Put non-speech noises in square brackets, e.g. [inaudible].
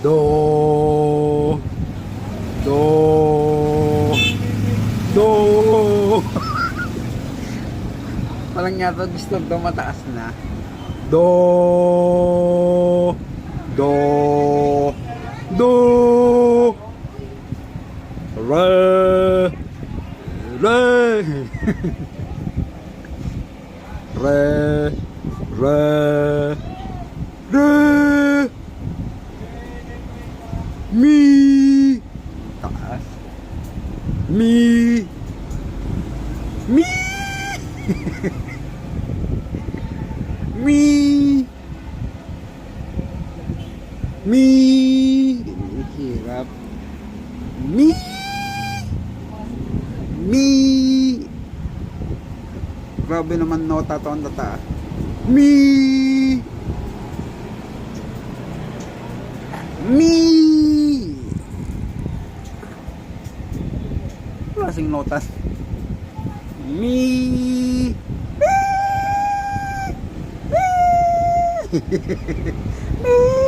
Do. Do. Do. [laughs] Walang yata disturb daw mataas na. Do. Do. Do. Re. Re. [laughs] Re. Re. Re. Mi. Taas. Mi. Mi. [laughs] Mi. Mi. Hirap. Mi. Mi. Grabe naman nota to ang tata. Mi. Mi. Klaseng notas. Mi. Mi. Mi. [laughs]